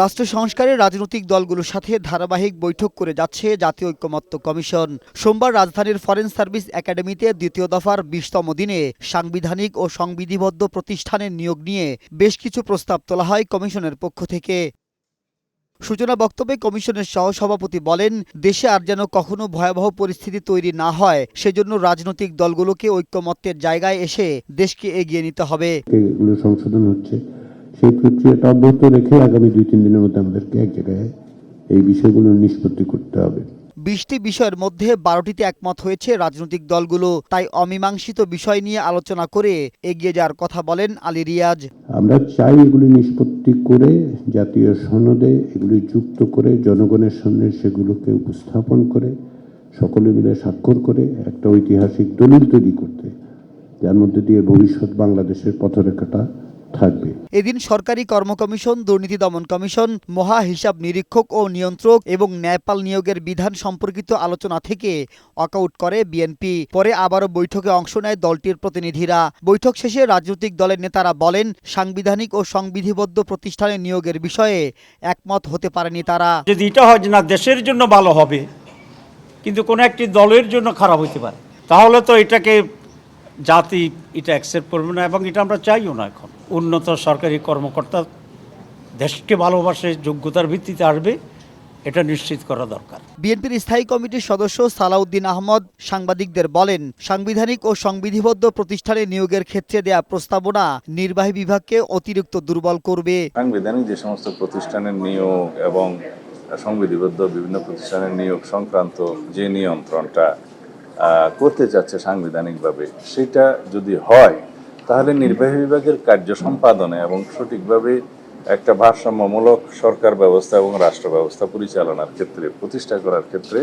রাষ্ট্র সংস্কারে রাজনৈতিক দলগুলোর সাথে ধারাবাহিক বৈঠক করে যাচ্ছে জাতীয় ঐক্যমত্য কমিশন। সোমবার রাজধানীর ফরেন সার্ভিস একাডেমিতে দ্বিতীয় দফার বিশতম দিনে সাংবিধানিক ও সংবিধিবদ্ধ প্রতিষ্ঠানের নিয়োগ নিয়ে বেশ কিছু প্রস্তাব তোলা হয় কমিশনের পক্ষ থেকে। সূচনা বক্তব্যে কমিশনের সহসভাপতি বলেন, দেশে আর যেন কখনো ভয়াবহ পরিস্থিতি তৈরি না হয়, সেজন্য রাজনৈতিক দলগুলোকে ঐক্যমত্যের জায়গায় এসে দেশকে এগিয়ে নিতে হবে। সংশোধন হচ্ছে। সেই প্রক্রিয়াটা অব্যাহত রেখে আগামী দুই তিন দিনের মধ্যে আমাদেরকে এক জায়গায় এই বিষয়গুলো নিষ্পত্তি করতে হবে। বিশটি বিষয়ের মধ্যে বারোটিতে একমত হয়েছে রাজনৈতিক দলগুলো তাই অমীমাংসিত বিষয় নিয়ে আলোচনা করে এগিয়ে যাওয়ার কথা বলেন আলী রিয়াজ। আমরা চাই এগুলি নিষ্পত্তি করে জাতীয় সনদে এগুলি যুক্ত করে জনগণের সামনে সেগুলোকে উপস্থাপন করে সকলে মিলে স্বাক্ষর করে একটা ঐতিহাসিক দলিল তৈরি করতে যার মধ্যে দিয়ে ভবিষ্যৎ বাংলাদেশের পথরেখাটা থাকবে। এদিন সরকারি কর্ম কমিশন দুর্নীতি দমন কমিশন মহা হিসাব নিরীক্ষক ও নিয়ন্ত্রক এবং ন্যায়পাল নিয়োগের বিধান সম্পর্কিত আলোচনা থেকে ওয়াকআউট করে বিএনপি। পরে আবারও বৈঠকে অংশ নেয় দলটির প্রতিনিধিরা। বৈঠক শেষে রাজনৈতিক দলের নেতারা বলেন সাংবিধানিক ও সংবিধিবদ্ধ প্রতিষ্ঠানে নিয়োগের বিষয়ে একমত হতে পারেনি তারা। যদি এটা হয় যে না দেশের জন্য ভালো হবে কিন্তু কোনো একটি দলের জন্য খারাপ হইতে পারে। তাহলে তো এটাকে জাতি এটা অ্যাকসেপ্ট করবে না এবং এটা আমরা চাইও না এখন। উন্নত সরকারি কর্মকর্তা দেশকে ভালোবাসে যোগ্যতার ভিত্তিতে আসবে এটা নিশ্চিত করা দরকার। বিএনপির স্থায়ী কমিটির সদস্য সালাউদ্দিন আহমদ সাংবাদিকদের বলেন সাংবিধানিক ও সংবিধিবদ্ধ প্রতিষ্ঠানে নিয়োগের ক্ষেত্রে দেয়া প্রস্তাবনা নির্বাহী বিভাগকে অতিরিক্ত দুর্বল করবে। সাংবিধানিক যে সমস্ত প্রতিষ্ঠানের নিয়োগ এবং সংবিধিবদ্ধ বিভিন্ন প্রতিষ্ঠানের নিয়োগ সংক্রান্ত যে নিয়ন্ত্রণটা করতে চাচ্ছে সাংবিধানিকভাবে, সেটা যদি হয়, তাহলে নির্বাহী বিভাগের কার্য সম্পাদনে এবং সঠিকভাবে একটা ভারসাম্যমূলক সরকার ব্যবস্থা এবং রাষ্ট্র ব্যবস্থা পরিচালনার ক্ষেত্রে, প্রতিষ্ঠা করার ক্ষেত্রে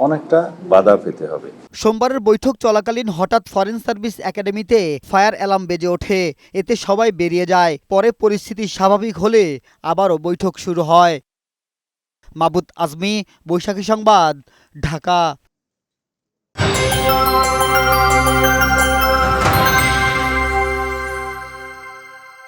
অনেকটা বাধা পেতে হবে। সোমবারের বৈঠক চলাকালীন হঠাৎ ফরেন সার্ভিস একাডেমিতে ফায়ার অ্যালার্ম বেজে ওঠে। এতে সবাই বেরিয়ে যায়। পরে পরিস্থিতি স্বাভাবিক হলে আবারও বৈঠক শুরু হয়। মাবুত আজমি, বৈশাখী সংবাদ, ঢাকা। Música